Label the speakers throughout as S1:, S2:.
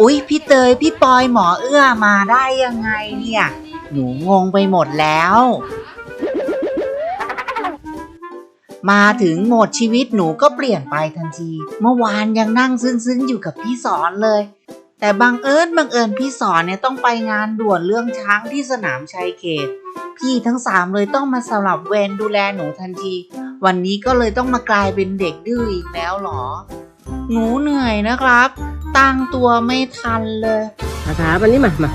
S1: อุ๊ย พี่เตยพี่ปอยหมอเอื้อมาได้ยังไงเนี่ย หนูงงไปหมดแล้ว มาถึงโหมดชีวิตหนูก็เปลี่ยนไปทันที เมื่อวานยังนั่งซึ้งๆอยู่กับพี่สอนเลย แต่บังเอิญบังเอิญพี่สอนเนี่ยต้องไปงานด่วนเรื่องช้างที่สนามชัยเขต พี่ทั้งสามเลยต้องมาสลับเวรดูแลหนูทันที วันนี้ก็เลยต้องมากลายเป็นเด็กดื้ออีกแล้วเหรอ หนูเหนื่อยนะครับ ตั้งตัวไม่ทันเลย
S2: มาถาปันนี้มามา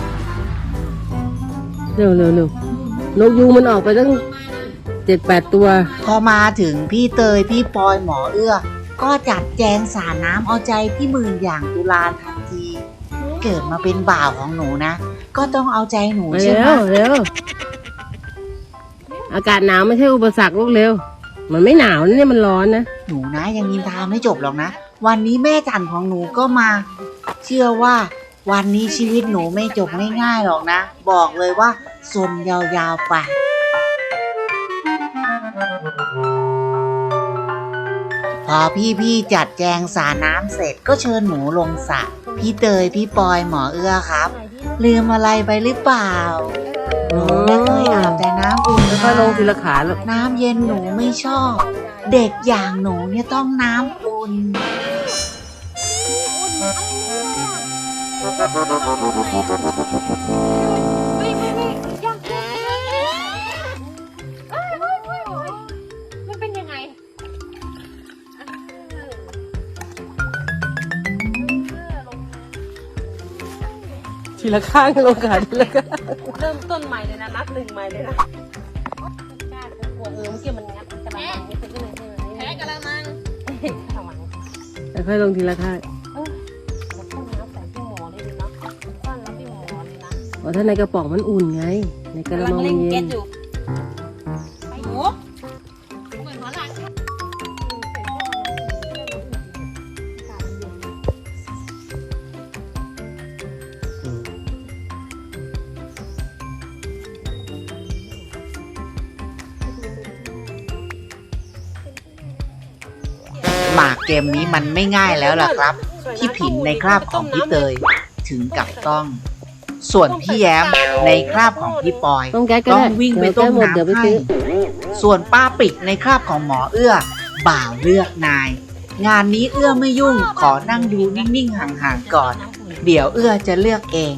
S2: เร็วเร็วเร็วนกยูงมันออกไปตั้งเจ็ดแปดตัว
S1: พอมาถึงพี่เตยพี่ปอยหมอเอื้อ ก็จัดแจงสาน้ำเอาใจพี่หมื่นอย่างตุลาทันที เกิดมาเป็นบ่าวของหนูนะ ก็ต้องเอาใจหนู
S2: มา
S1: ใช่
S2: เร็
S1: ไหม
S2: วเร็วอากาศหนาวไม่ใช่อุปสรรคลูกเร็ว มันไม่หนาวนะเนี่ยมันร้อนนะ
S1: หนูนะยังนินทาไม่จบหรอกนะ วันนี้แม่จันของหนูก็มา เชื่อว่าวันนี้ชีวิตหนูไม่จบง่ายๆหรอกนะ บอกเลยว่าสนยาวๆไป พอพี่ๆจัดแจงสาน้ำเสร็จก็เชิญหนูลงสระพี่เตยพี่ปอยหมอเอื้อครับ ลืมอะไรไปหรือเปล่าหนูไม่เคยอาบแต่น้ำอุ่น
S2: ค่อยๆลงทีละขาลูก
S1: น้ำเย็นหนูไม่ชอบ เด็กอย่างหนูเนี่ยต้องน้ำอุ่น
S3: มันเป็นยังไง
S2: ทีละข้างลงขาทีละข้าง
S3: เริ่มต้นใหม่เลยนะนับหนึ่งใหม่เลยนะกล้ากลัวเออเมื่อกี้มันงัดกระมังไม่เป็นยังไงแพ้กระมังกระมัง
S2: ค่อยๆลงทีละข้าง
S3: เลยนะเพ
S2: ราะถ้าในกระป๋องมันอุ่นไง ในกระมังมันเย็น
S3: ไปหมูเหมือนหัวหลัง
S1: หมากเกมนี้มันไม่ง่ายแล้วล่ะครับพี่ผินในคราบของพี่เตย ถึงกับต้อง ส่วนพี่แย้มในคราบของพี่ปอย
S2: ต้องแก้ก็
S1: ต้อ
S2: ได้
S1: งวิ่งไป
S2: เดี๋ยว
S1: ต้
S2: แก้
S1: ม
S2: หมดเดี๋ยวไป
S1: น้ำให้
S2: ซื้อ
S1: ส่วนป้าปิกในคราบของหมอเอื้อ บ่าวเลือกนาย งานนี้เอื้อไม่ยุ่งขอนั่งดูนิ่งๆห่างๆก่อน เดี๋ยวเอื้อจะเลือกเอง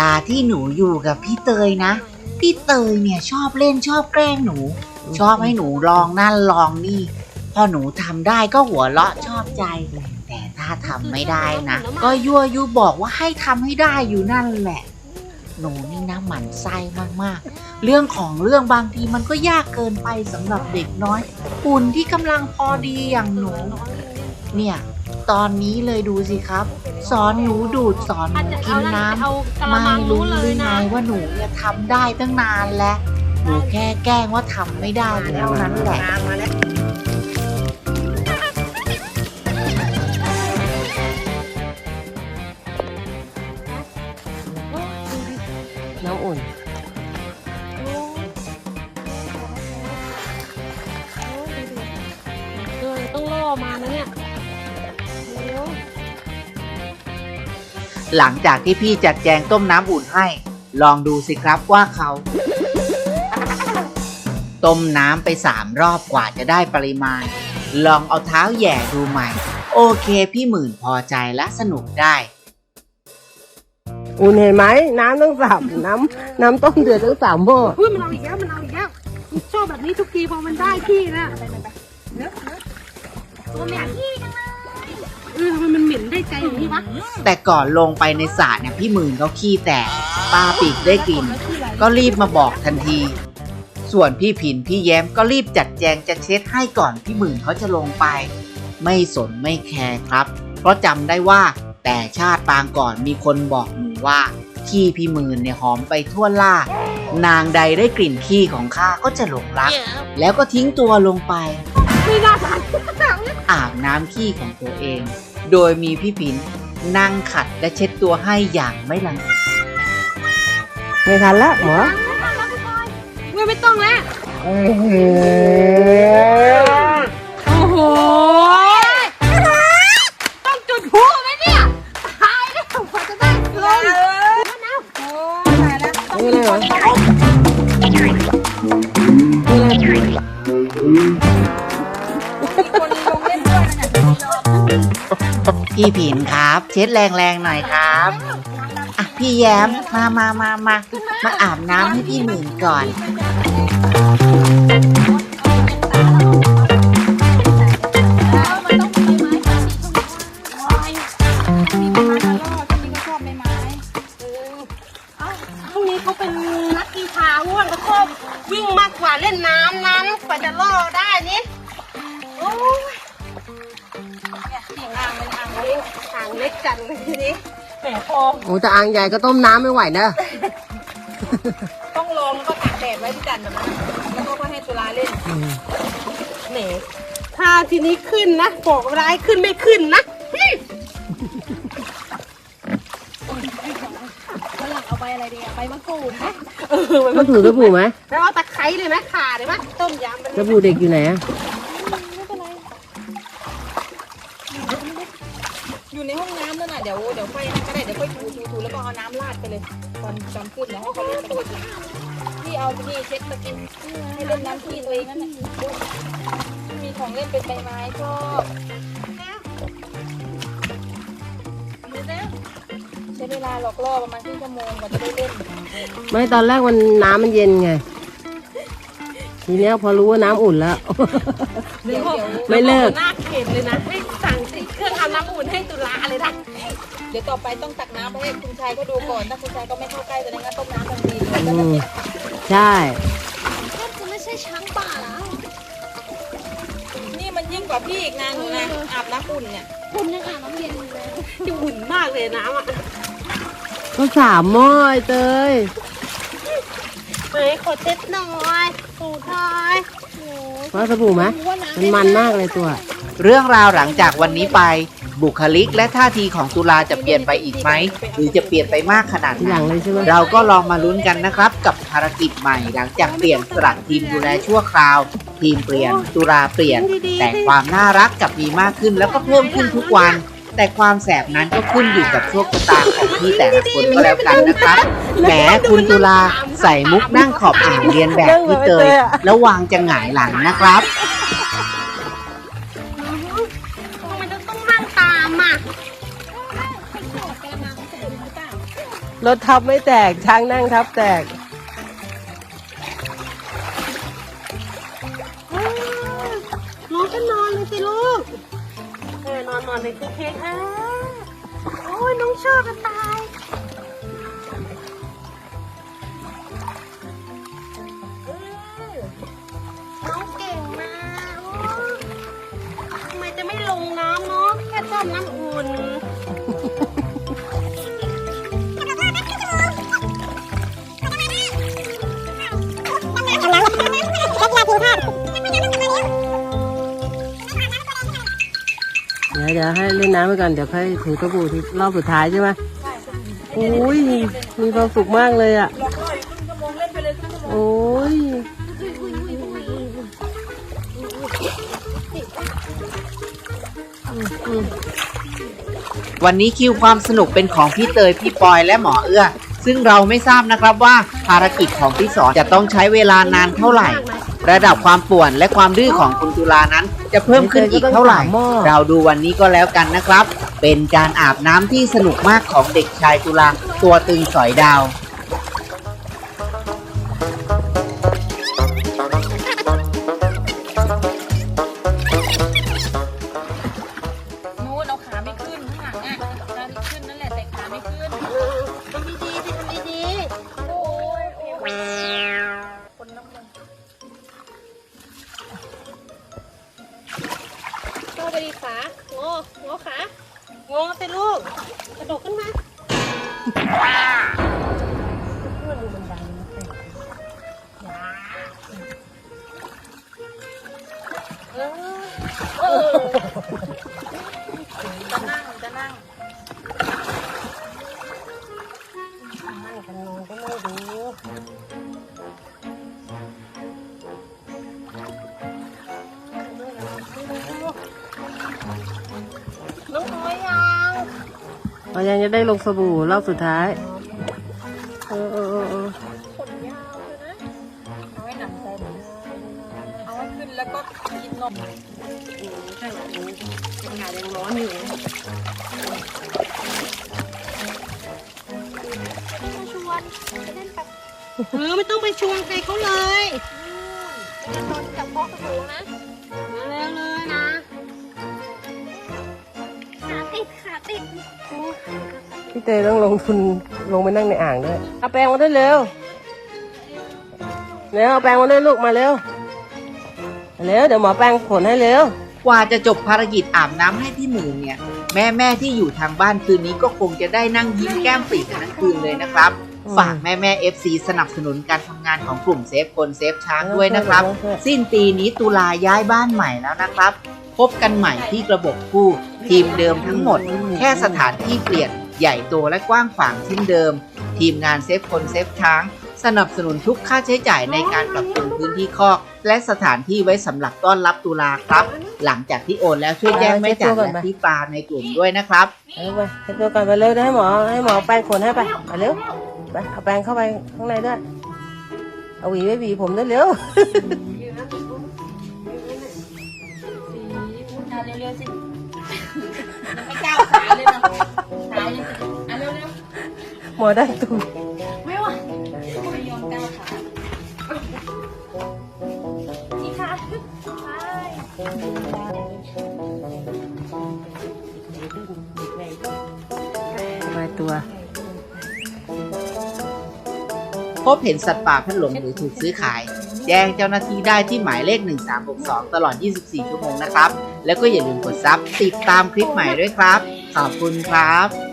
S3: ลา
S1: ที่หนูอยู่กับพี่เตยนะ พี่เตยเนี่ยชอบเล่นชอบแกล้งหนู ชอบให้หนูลองนั่นลองนี่ พอหนูทำได้ก็หัวเราะชอบใจ แต่ถ้าทำไม่ได้นะ ก็ยั่วยุบอกว่าให้ทำให้ได้อยู่นั่นแหละ หนูนี่นะหมั่นไส้มากๆ เรื่องของเรื่องบางทีมันก็ยากเกินไปสำหรับเด็กน้อย ปุ่นที่กำลังพอดีอย่างหนู เนี่ย ตอนนี้เลยดูสิครับ สอนหนูดูดสอนห
S3: อาจ
S1: นู
S3: จะ
S1: กิ
S3: เอา
S1: น
S3: นั่น
S1: น้ำ
S3: เอากระ
S1: ไม่
S3: มัง
S1: รู้
S3: นู้น
S1: ห
S3: เล
S1: รื
S3: ย
S1: อไง
S3: นะ
S1: ว่าหนูเนี่ยทำได้ตั้งนานแล้วหนูแค่แกล้งว่าทำไม่ได้เท่านั้นแหละ
S2: น้ำอุ่น
S3: เออต้องล่อมานะเนี่ย
S1: หลังจากที่พี่จัดแจงต้มน้ำอุ่นให้ ลองดูสิครับว่าเขา ต้มน้ำไปสามรอบกว่าจะได้ปริมาณ ลองเอาเท้าแหย่ดูใหม่ โอเคพี่หมื่นพอใจและสนุกได้
S2: อุ่นเห็นไหมน้ำต้องสามน้ำน้ำต้มเดือดต้องสามหม้อ
S3: อุ้ยมันเอาอีกแล้วมันเอาอีกแล้วชอบแบบนี้ทุกทีพอมันได้ที่นะ ตัวเหม็นที่จังเลยเออทำไมมันเหม็นได้ใจอย่างนี้วะ
S1: แต่ก่อนลงไปในสระเนี่ยพี่หมื่นเขาขี้แตกปลาปีกได้กลิ่น ก็รีบมาบอกทันที ส่วนพี่ผินพี่แย้มก็รีบจัดแจงจะเช็ดให้ก่อนพี่หมื่นเขาจะลงไป ไม่สนไม่แคร์ครับ เพราะจำได้ว่าแต่ชาติปางก่อนมีคนบอกหนูว่าขี้พี่หมื่นเนี่ยหอมไปทั่วล่านางใดได้กลิ่นขี้ของข้าก็จะหลงรัก แล้วก็ทิ้งตัวลงไป
S3: ไม่น่าทาน
S1: อาบน้ำขี้ของตัวเอง โดยมีพี่ผินนั่งขัดและเช็ดตัวให้อย่างไม่ลัง
S2: ไม่ทันละหมอ
S3: ไม่ไม่ต้องแล้ว พี่แย้
S1: มมามามามามาอาบน้ำให้พี่หมื่นก่อน
S3: พรุ่งนี้เขาเป็นนักกีฬาว่างแล้วก็วิ่งมากกว่าเล่นน้ำนั้นกว่าจะล่อได้นี่โอ้ยเนี่ยเสียงอ่างเป็นอ่างเล็กอ่างเล็กจังเลยทีนี้ แหมพอ
S2: โอ้แต่อ่างใหญ่ก็ต้มน้ำไม่ไหวนะ
S3: ต้องลงแล้วก็ตากแดดไว้ที่กันแบบนั้นแล้วก็ให้ตุลาเล่นแหมถ้าทีนี้ขึ้นนะบอกร้ายขึ้นไม่ขึ้นนะอืม
S4: เอาไปอะไรดีอะไปมะกรูดไหม
S3: เออมัน
S2: มันถูสบู่ไหม
S3: แล้วเอาตะไคร้เลยไหมข่าเลยไหมต้มยำไปเล
S2: ส
S3: ย
S2: บู่เด็กอยู่ไหนอะ
S4: ในห้องน้ำนั่นน่ะเดี๋ยวเดี๋ยวค่อยนั่นก็ได้เดี๋ยวค่อยถูถูถูแล้วก็เอาน้ำราดไปเลยตอนตอนขึ้นแล้วให้เขาเล่นตะกินพี่เอาที่เช็ดตะกินให้เล่นน้ำที่ตัวเองนั่นน่ะมีของเล่นเป็นใบไม้ชอบใช้เวลาหลอกล่อประมาณครึ่งชั่วโมงกว่าจะได้เล่น
S2: ไม่ตอนแรกมันน้ำมันเย็นไงทีเนี้ยพอรู้ว่าน้ำอุ่นแล้ว
S4: เดี๋ยวเดี๋ยว
S2: ไม่เลิก
S3: หน้าเข็ดเลยนะ องทำน้ำอุ่นให้ตุลาเลยนะ
S4: เดี๋ยวต่อไปต้องตักน้ำไปให้คุณชายก็ดูก่อนถ้าคุณชายก็ไม่เข้าใกล้แสดงว่าต้มน้ำทันทีเลย
S2: อืมใช่
S4: จะไม่ใช่ช้างป่าแล้วนี่มันยิ่งกว่าพี่อีกนะหนูนะอาบน้ำอุ่นเนี่ย
S3: คุณยังอาบน้ำเย็นอยู่เลยจะอุ่นมากเลยน้ำอะ
S2: ก็สามหม้อไอ้เตย
S3: เฮ้ยขอเช็ดหน่อยถูทอย
S2: ว่าสบู่ไหมมันมันมากเลยตัว
S1: เเรื่องราวหลังจากวันนี้ไป บุคลิกและท่าทีของตุลาจะเปลี่ยนไปอีกไหม หรือจะเปลี่ยนไปมากขนาด
S2: ที
S1: ไหน
S2: เลยใช่ไหม
S1: เราก็ลองมาลุ้นกันนะครับ กับภารกิจใหม่ หลังจากเปลี่ยนสลัดทีมดูแลชั่วคราว ทีมเปลี่ยนตุลาเปลี่ยน แต่ความน่ารักกับมีมากขึ้นแล้วก็เพิ่มขึ้นทุกวัน แต่ความแสบนั้นก็ขึ้นอยู่กับโชคชะตาของพี่แต่ละคนก็แล้วกันนะครับแหมคุณตุลาใส่มุกนั่งขอบอ่างเรียนแบบพี่เตยแล้ววางจะหงายหลังนะครับ
S2: รถทับไม่แตก ช้างนั่งทับแตก
S3: น้องก็นอนเลยสิลูกเออนอนนอนเลยคือเค้กอะโอ้ยน้องชอบจะตายน้องเก่งมากโอ้ทำไมจะไม่ลงน้ำเนาะแค่ต้มน้ำ อุ่น
S2: เดี๋ยวเดี๋ยวให้เล่นน้ำไปก่อนเดี๋ยวค่อยถูสบู่ที่รอบสุดท้ายใช่ไหมโอ้ยมีความสุขมากเลยอะ
S4: หลอกล่ออยู่ครึ่งชั่วโม วั
S1: นนี้คิวความสนุกเป็นของพี่เตยพี่ปอยและหมอเอื้อ ซึ่งเราไม่ทราบนะครับว่าภารกิจของพี่สอนจะต้องใช้เวลานานเท่าไหร่ ระดับความป่วนและความดื้อของคุณตุลานั้น จะเพิ่มขึ้นอีกเท่าไหร่ เราดูวันนี้ก็แล้วกันนะครับ เป็นการอาบน้ำที่สนุกมากของเด็กชายตุลาตัวตึงสอยดาว
S4: เข้าไป
S3: ดีขางองอขางอสิลูก กระโดดขึ้นมาเพื่อนดูมันดังนะเออเออ
S4: จะนั่งจะนั่ง
S2: นั่ง เรายังจะได้ลงสบู่รอบสุดท้ายเออเออเออเออ
S4: ขนยาวเลยนะ เอาไว้หนังใจหน่อยเอาไว้ขึ้นแล้วก็กินนม
S2: ใช่แบบนี้อากาศยังร้อนอยู่
S3: เออไม่ต้องไปชวนใครเขาเลย
S4: นอนจับพ่อกระดูนะ
S3: มาแล้วเลย นะ
S4: ขาติดขาติด
S2: พี่เตยต้องลงทุนลงไปนั่งในอ่างด้วยเอาแปรงมาด้วยเร็วเร็วเอาแปรงมาด้วยลูกมาเร็วเร็วเดี๋ยวหมอแปรงขนให้เร็ว
S1: กว่าจะจบภารกิจอาบน้ำให้พี่หมื่นเนี่ย แม่แม่ๆที่อยู่ทางบ้านคืนนี้ก็คงจะได้นั่งยิ้มแก้มปรีกันทั้งคืนเลยนะครับ
S2: อืม
S1: ฝากแม่แม่เอฟซีสนับสนุนการทำงานของกลุ่มเซฟคนเซฟช้างด้วยนะครับ สิ้นปีนี้ตุลาย้ายบ้านใหม่แล้วนะครับ พบกันใหม่ที่ระบบคู่ ทีมเดิมทั้งหมด แค่สถานที่เปลี่ยนใหญ่โตและกว้างขวางเช่นเดิม ทีมงานเซฟคนเซฟช้าง สนับสนุนทุกค่าใช้จ่ายในการปรับปรุงพื้นที่คอก และสถานที่ไว้สำหรับต้อนรับตุลาครับ หลังจากที่โอนแล้วช่วยแจ้งแม่จันและพี่ปลาในกลุ่มด้วยนะครับ
S2: เอาไปเช็ดตัวก่อนไปเร็วเดี๋ยวให้หมอให้หมอแปรงขนให้ไปไปเร็วไปเอาแปรงเข้าไปข้างในด้วยเอาหวีไว้หวีผมด้วยเร็ว
S4: เร็วๆสิยังไม่ก้าวขาเลยเนาะขายังจะอะเร็ว
S2: หมอได้ตูด
S4: ๆไม่ไหวไม่ยอมก้าวขานี่ค่ะไป
S2: สบายตัว
S1: พบเห็นสัตว์ป่าพัดหลงหรือถูกซื้อขาย แจ้งเจ้าหน้าที่ได้ที่หมายเลข 1362 ตลอด 24 ชั่วโมงนะครับ แล้วก็อย่าลืมกดซับติดตามคลิปใหม่ด้วยครับ ขอบคุณครับ